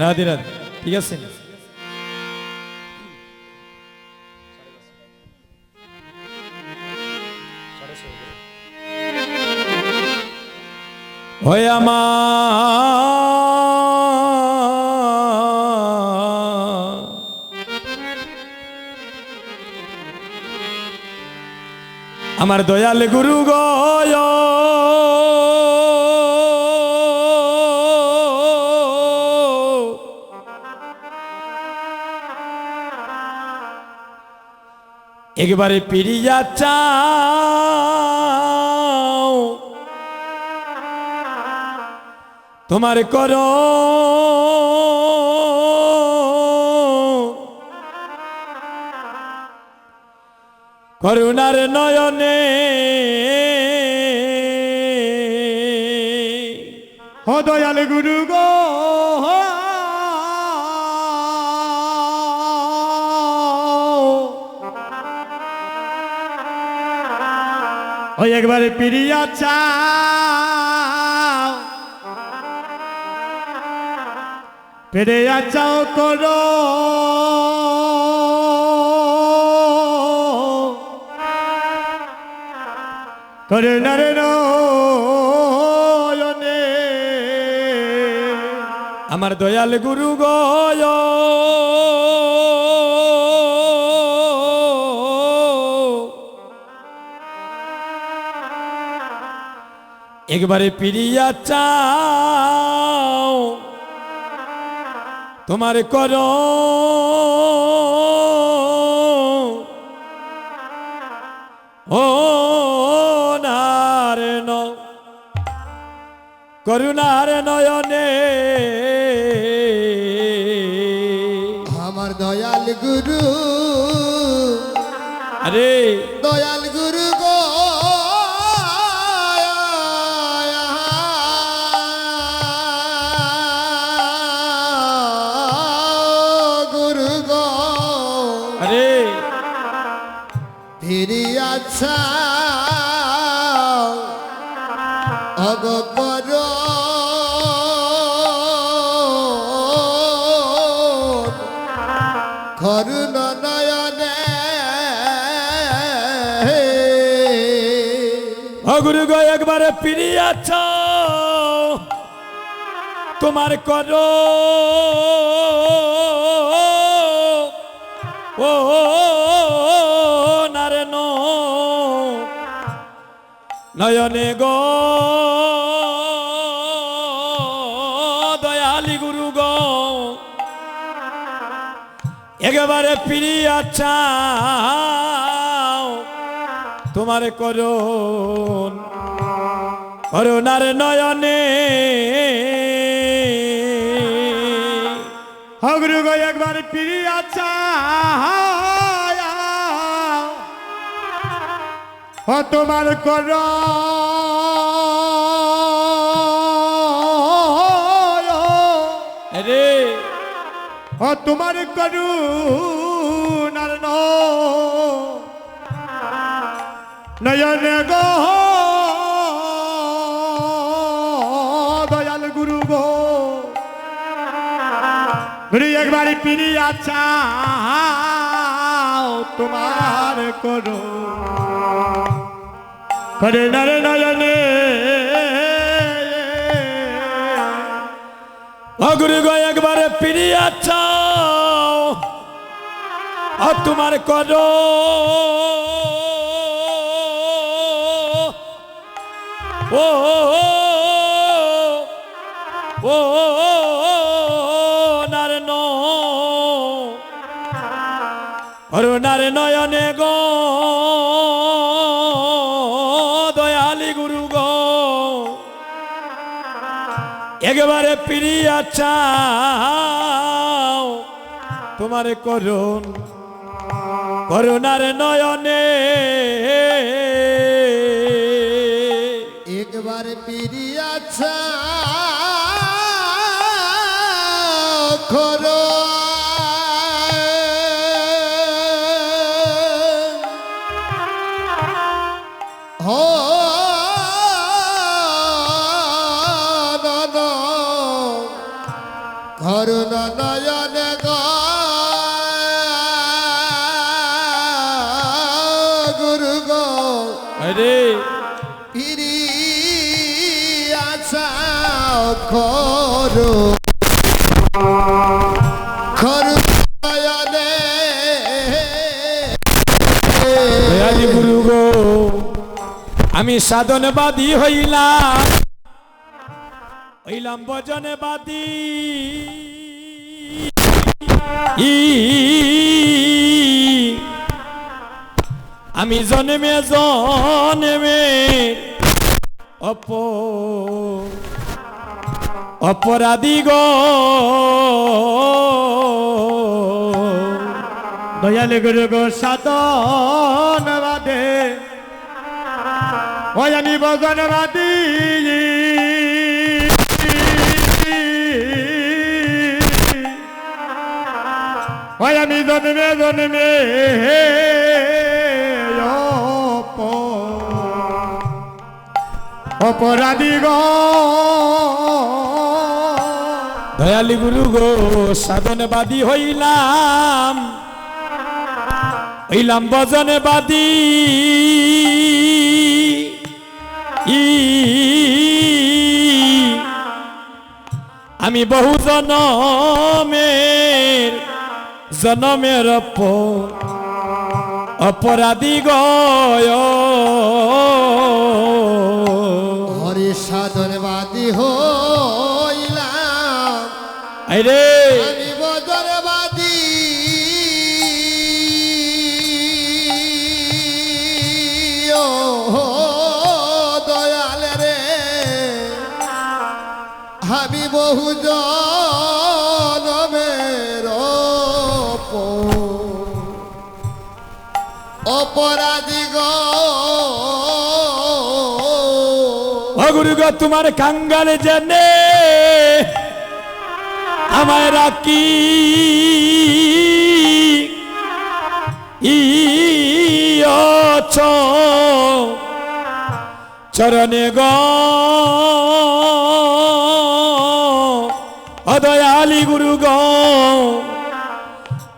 রাধে রাধে ঠিক আছে ওই আমার আমার দয়াল গুরু গয় একবারে পিড়িয়া চাও। তোমার কর। করুণার নয়নে ও দয়াল গুরু গো। ওই একবারে পিড়িয়া চাও। পেড়িয়া চাও করো। করুণার নয়নে। আমার দয়াল গুরু গয় একবারে পিড়িয়া চাও। তোমার কর। ও নারে ন করুণার নয়নে। আমার দয়াল গুরু আরে। দয়াল ফিরিয়াছা করুণ নয়নে অগুরু গো একবারে পিড়িয়াছ তোমার কর ও নয়নে গো, দয়ালি গুরু গো। একেবারে পিড়িয়া চাও, তোমার করুন করুণার নয়নে। হগরু গো, একবার পিড়িয়া চাও। ও তোমার কর। রে ও তোমার ন। নয়ন গো। দয়াল গুরু গো। গুরু একবার পিড়িয়া চাও তোমার করো করুণার নয়নে অগুরু গো একবারে চাও আর তোমার কর ও ও নার করুণার নয়নে গো, দয়ালি গুরু গো। একেবারে পিড়িয়া চাও, তোমার করুন করুণার নয়নে। একবার পিরিয়াছা করো হো করুণ নয়নে গুরু গো। আরে। ফিরি করু গো আমি সাধনবাদী হইলাম। হইলাম বজনবাদী ই। আমি জন্মে জন্মে অপ অপরাধী গো। দয়ালে গুরু গো, সাধন বাদে। ওই ওই আমি জন্মে জন্মে অপ অপরাধী গো দয়ালি গুরু গো সাধনবাদী হইলাম। হইলাম বজনবাদী ই। আমি বহু জনমের জনমের অপ- অপরাধী গয় হরি সাধনবাদী হইলাম। আরে আমি বদরবাদী। ও দয়াল রে। আমি বহু গো তোমার কাঙ্গাল জানে আমায় রাখি। চরণে গ। অদয়ালি গুরু গ।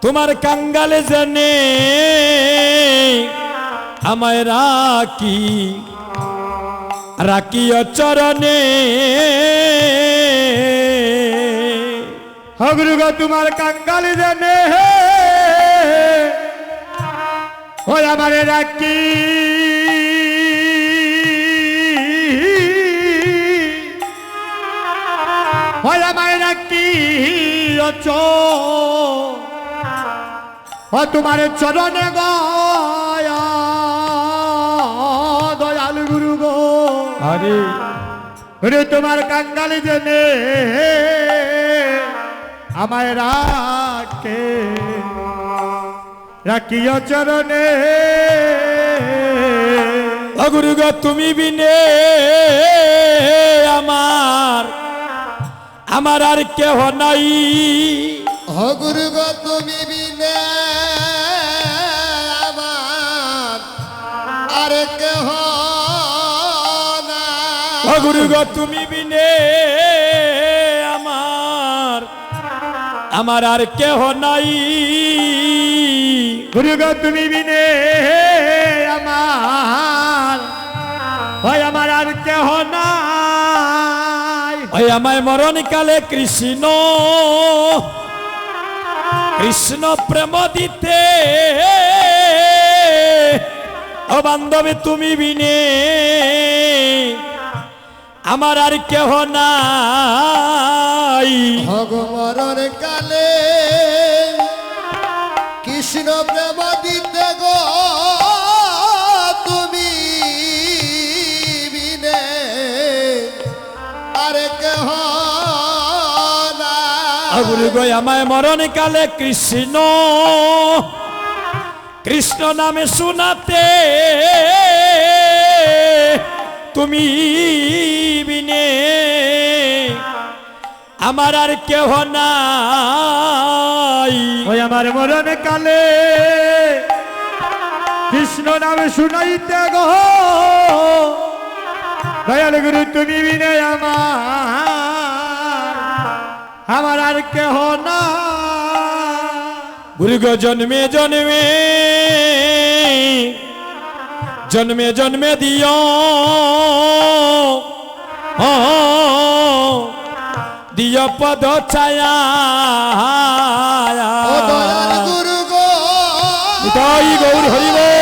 তোমার কাঙ্গালে জানে আমায় রাখি। রাখিও চরণে। হগুরু গো তোমার কাঙ্গালি জানে। ওই আমারে রাখি। ওই আমারে রাখি অচ ও তোমার চরণে গয়া আরে রে তোমার কাঙ্গালি জেনে আমায় রাখে। রাখিও চরণে। অগুরু গো তুমি বিনে আমার আমার আর কেহ নাই। হগুরু গো তুমি অগুরু গো তুমি বিনে আমার আমার আর কেহ নাই। গুরু গো তুমি বিনে আমার ওই আমার আর কেহ নাই। ওই আমায় মরণ কালে কৃষ্ণ কৃষ্ণ প্রেম দিতে। ও বান্ধবী তুমি বিনে আমার আর কেহ নাই। ভগমরণ কালে কৃষ্ণ প্রেম দিতে গো তুমি বিনে। আর কেহ না আগুরু গই আমায় মরণ কালে কৃষ্ণ কৃষ্ণ নামে শোনাতে তুমি আমার আর কেহ নাই। ওই আমার মরণ কালে কৃষ্ণ নামে শুনাইতে গো। দয়াল গুরু তুমি বিনে আমার আমার আর কেহ না গুরু গো জন্মে জন্মে জন্মে জন্মে দিও। ও, দিয় পদ ছায়া। গৌর হরিব।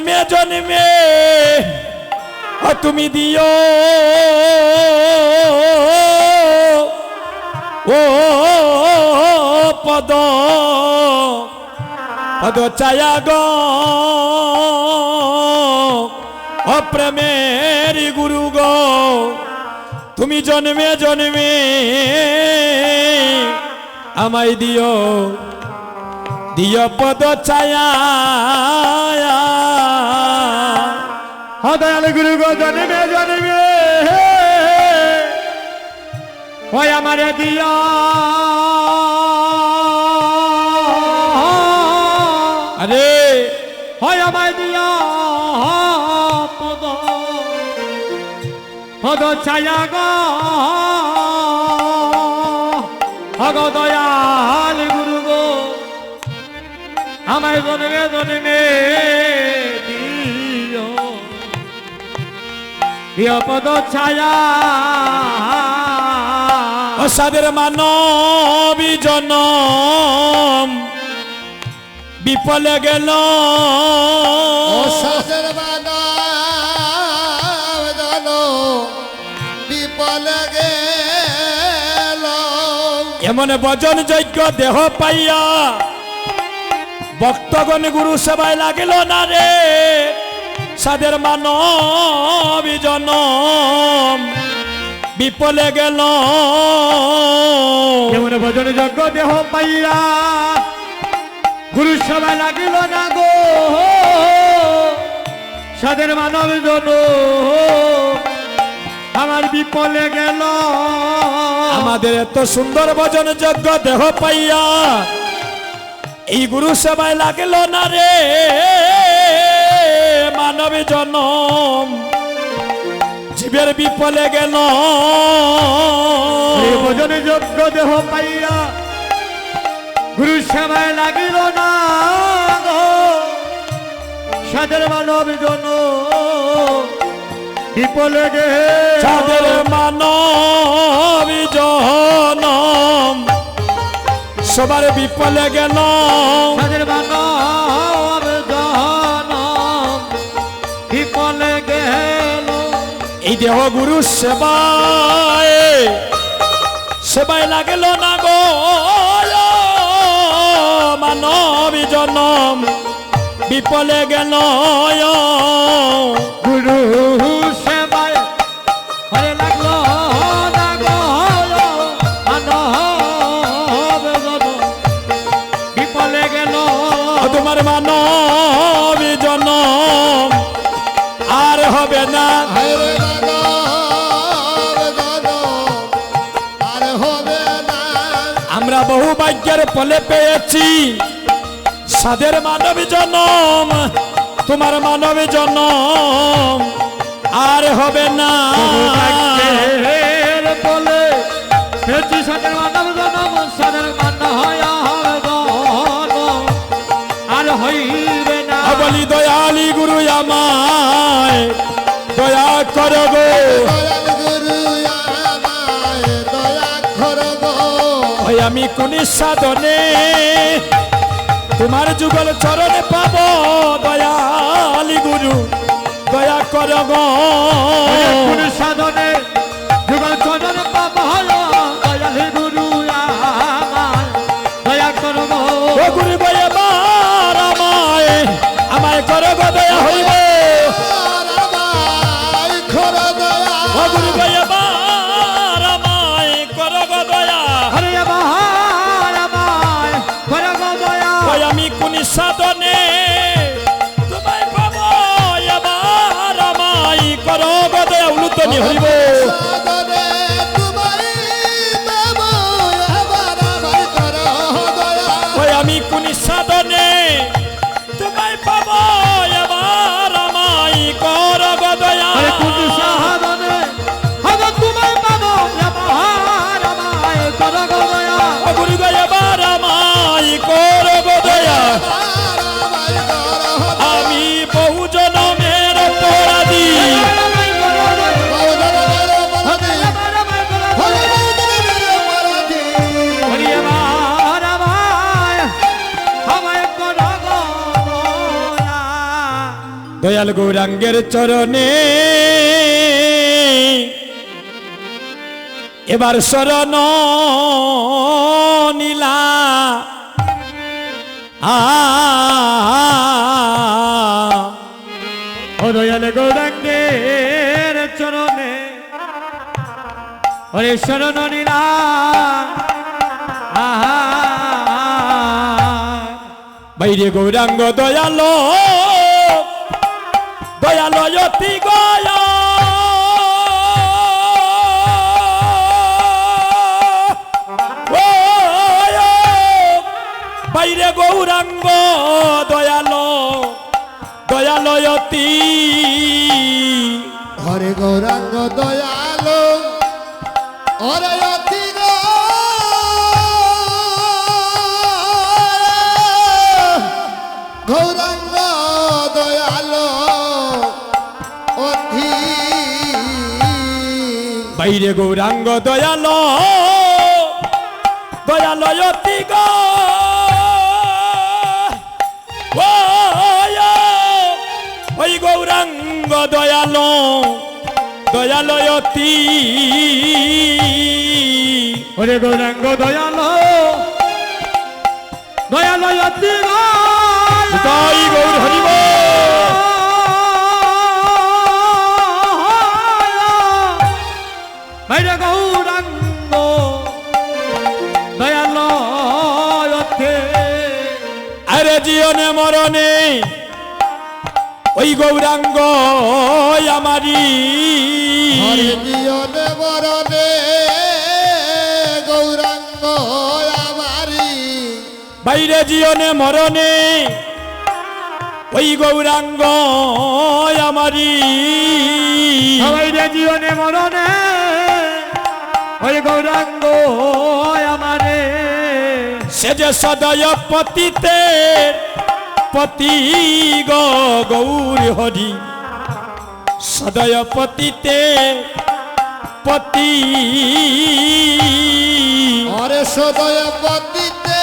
জন্মে জন্মে। তুমি দিও। ও, পদ। পদ ছায়া গো। ও প্রেমের গুরু গো। তুমি জন্মে জন্মে আমায় দিও। দিয় পদ ছায়া। হ দয়াল গুরু গো জন্মে জন্মে। ওই আমারে দিয়া। আরে হয় আমায় দিয়া। পদ পদ ছায়া গো। অগ দয়াল গুরু গো। আমায় জন্মে জন্মে দিও। পদ ছায়া। অসাদের মানবী জনম বিপলে গেল জানো বিপল গেল। এমন বজন যজ্ঞ দেহ পাইয়া ভক্তগণ গুরু সেবায় লাগিল না রে? সাদের মানবী জনম। বিপলে গেল। যেমন ভজন যজ্ঞ দেহ পাইয়া গুরু সবাই লাগিল না গো। সাদের মানব জন আমার বিপলে গেল। আমাদের এত সুন্দর ভজন যজ্ঞ দেহ পাইয়া এই গুরু সেবায় লাগিল না রে। মানবী জনম জীবের বিপলে গেল। ভজন যজ্ঞ দেহ পাইয়া গুরু সবাই লাগিল না গো। সাদের মানব জন বিপলে গেল। যাদের মানবী জনম সবার বিপলে গেল। সাদের মানব দেহ গুরু সেবায়। সেবায় লাগিল না গো মানবী জনম। বিপলে গেল গুরু ভাগ্যের ফলে পেয়েছি। সাদের মানবী জনম তোমার মানবী জনম। আর হবে না। ভাগ্যের বলে পেয়েছি সাদের মানব জনম সাদের আর হইবে না। বলি দয়ালি গুরু আমায় দয়া কর আমি কোন সাধনে তোমার যুগল চরণে পাব দয়ালি গুরু দয়া কর গো। কোন সাধনে? সাধনী হরিব। আমি কোন সাধনে দয়াল গৌরাঙ্গের চরণে। এবার শরণ নীলা। আ ও দয়াল গৌরাঙ্গের চরণে। ওরে শরণ নীলা। আহা। বাইরে গৌরাঙ্গ দয়াল। বাইরে গৌরাঙ্গ দয়াল দয়ালয়তি। হরে গৌরাঙ্গ দয়ালো। বাইরে গৌরাঙ্গ দয়াল দয়ালয়তি গো। ওই গৌরাঙ্গ দয়াল দয়ালয়তি ওরে গৌরাঙ্গ দয়াল দয়াল অতি গৌর হরিব জীবনে মরণে ওই গৌরাঙ্গ আমারি জীবনে মরণে গৌরাঙ্গ আমারি বাইরে জীবনে মরণে ওই গৌরাঙ্গ আমারি সবাই রে জীবনে মরণে ওই গৌরাঙ্গ আমারে সে যে সদয় পতিতে পতি গৌর হরি। সদয় পতিতে পতি হরে সদয় পতিতে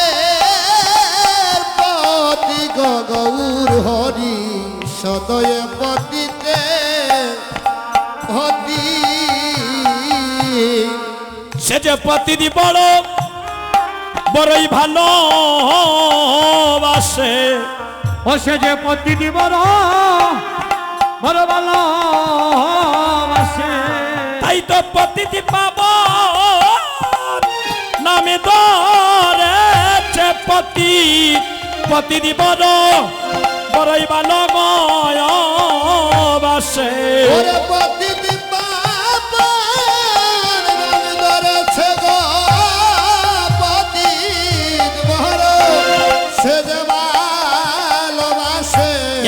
পতি গৌর হরি। সদয় পতিতে হতি সে যে পতিদি বড় বড়ই ভালো বাসে ও সে যে পতিটি বড় বড় ভালো বাসে তাই তো পতিদি পাব নামে ধরেছে পতি পতিদি বড় বড়ই ভালো গয় বাসে ওরে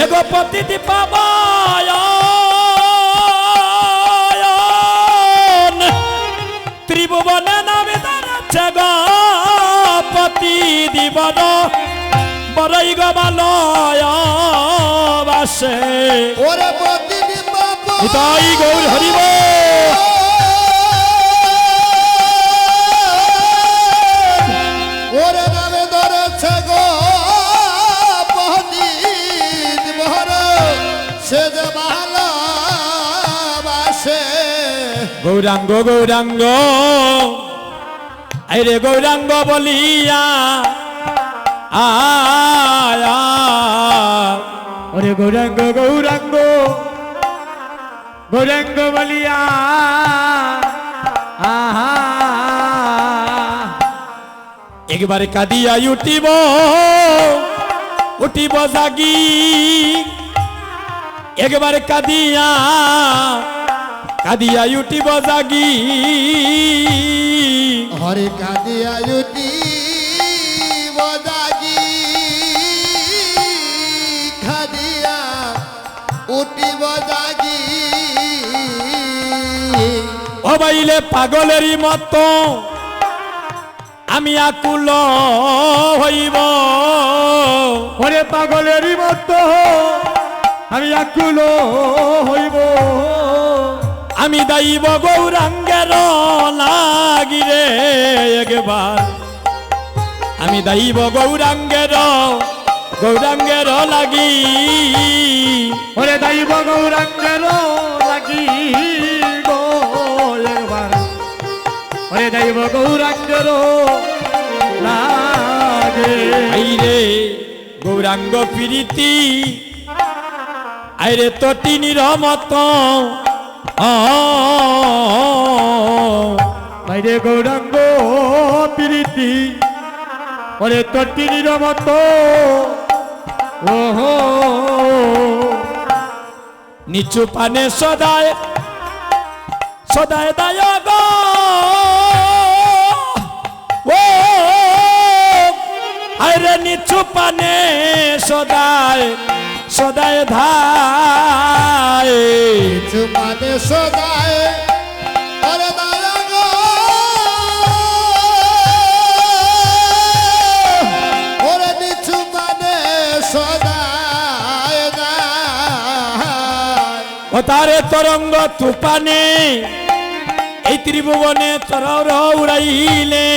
এগো পতিদি পাব ত্রিভুবনে নামে ধরেছে গো পতি দিবন বড়ই গো ভালয় বাসে ওরে পতিতি পাপন তাই গৌর হরিব। গৌরাঙ্গ গৌরাঙ্গ। আরে গৌরাঙ্গ বলিয়া, আয়া ওরে গৌরাঙ্গ গৌরাঙ্গ। গৌরাঙ্গ বলিয়া আহা একবার কাঁদিয়া উঠিব উঠিব জাগি। একবার কাঁদিয়া কাদিয়া উঠিব জাগি হরে কাঁদিয়া উঠি বজাগি। খাদিয়া উঠি বজাগি। অবাইলে পাগলেরই মত আমি আকুল হইব। ওরে পাগলেরই মতো আমি আকুল হইব। আমি দাইব গৌরাঙ্গের লাগিরে একবার। আমি দাইব গৌরাঙ্গের গৌরাঙ্গের লাগি। ওরে দাইব গৌরাঙ্গের লাগি গো একবার। ওরে দাইব গৌরাঙ্গের লাগে। গৌরাঙ্গ প্রীতি আইরে তটিনির মত বাইরে গৌরাঙ্গ প্রীতি ওরে তটিনির মতো ওহো, নিচু পানে সদায় সদায় দায় গো। ও, আরে নিচু পানে সদায়। সদায় ধায়। চুমানে সদায়। হরে দায়া গো। ওরে নিচু মানে সদায় দায় ও তারে তরঙ্গ তুপানে এই ত্রিভুবনে চরর উড়াইলে।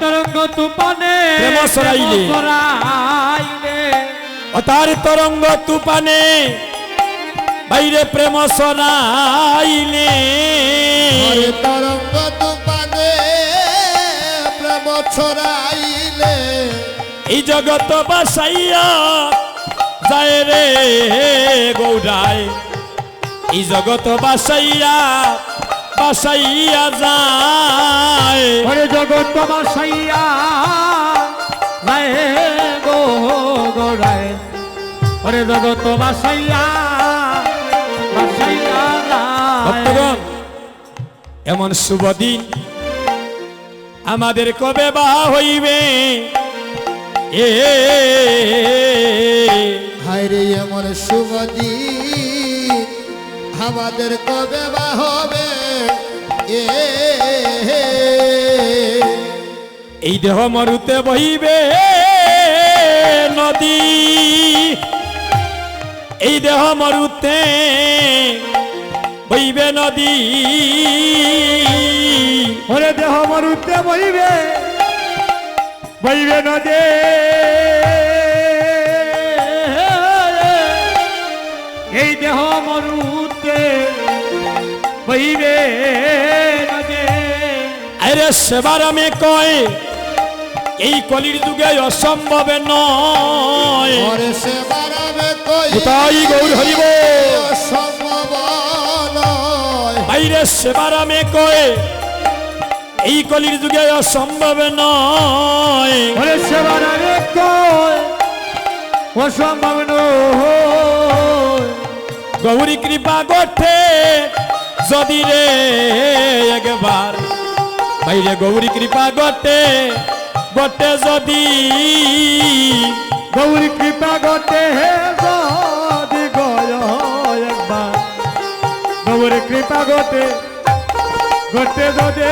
তরঙ্গ তুপানে প্রেম সরাইলে। প্রেম সরাইলে। ও তার তরঙ্গ তুপানে বাইরে প্রেম সরাইলে। হরে তরঙ্গ তুপানে প্রেম ছড়াইলে। এই জগত বাসাইয়া যায় রে গৌরায়। এই জগত বাসাইয়া বাসাইয়া যায়। জগৎ বাসাইয়া রায় গো গোড়ায় ওরে জগৎ বাসাইয়া বাসাইয়া এমন শুভ দিন। আমাদের কবে বা হইবে? এ হায়রে এমন শুভ দিন। আমাদের কবে বা হবে? এ এই দেহ মরুতে বহিবে নদী। এই দেহ মরুতে বইবে নদী। ওরে দেহ মরুতে বইবে বইবে নদে। এই দেহ মরুতে বইবে নদে। আরে সেবার আমি কয় এই কলির যুগে অসম্ভবে নয়। পরে তাই গৌর হরিব। বাইরে সেবার আমি কয় এই কলির যুগে অসম্ভব নয়। সেবার রে কয় অসম্ভব নয়। গৌরী কৃপা গঠে যদি রে একবার। বাইরে গৌরী কৃপা গঠে গঠে যদি। গৌরী কৃপা গতে হে গৌরী কৃপা গতে গতে যদি।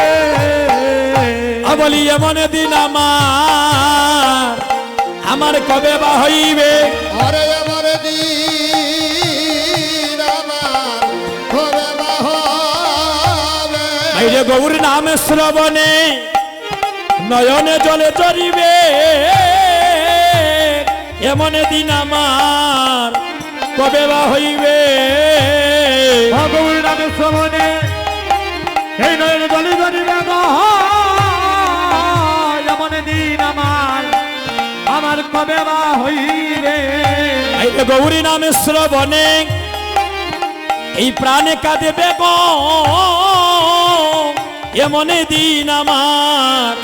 বলি এমন দিন আমার আমার কবে বা হইবে? আরে আমার দিন আমার হবে বা হবে? বাইরে গৌর নামে শ্রবণে নয়নে জলে চরিবে এমন দিন আমার কবে বা হইবে? শ্রবণে এই নয় জলি জলি যেমন দিন আমার আমার কবে বা হইবে? গৌরী নামে শ্রবণে এই প্রাণে কাঁদে বেগ এমন দিন আমার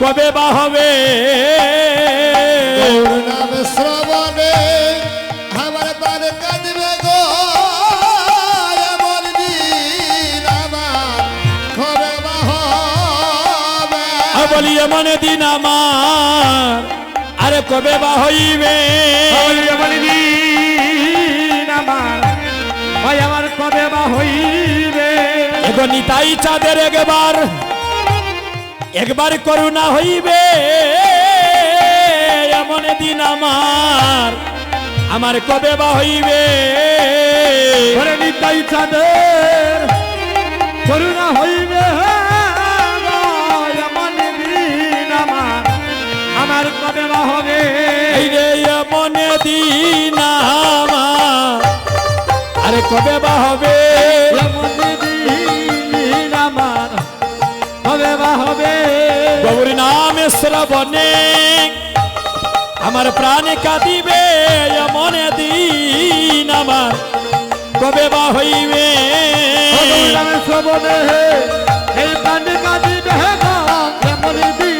কবে বা হবে? শ্রবণে। বলি এমন দিন আমার আরে কবে বা হইবে? দিন আমার ভাই আমার কবে বা হইবে? এগো নিতাই চাঁদের একবার একবার করুণা হইবে। এমন দিন আমার আমার কবে বা হইবে? নিতাই চাঁদের করুণা হইবে। দিন আরে কবে বা হবে? হবে বা হবে? গৌরী নামে শ্রবণে আমার প্রাণে কাঁদিবে এমন দিন আমার। কবে বা হইবে? শ্রবণে এই প্রাণে কাঁদিবে এমন দিন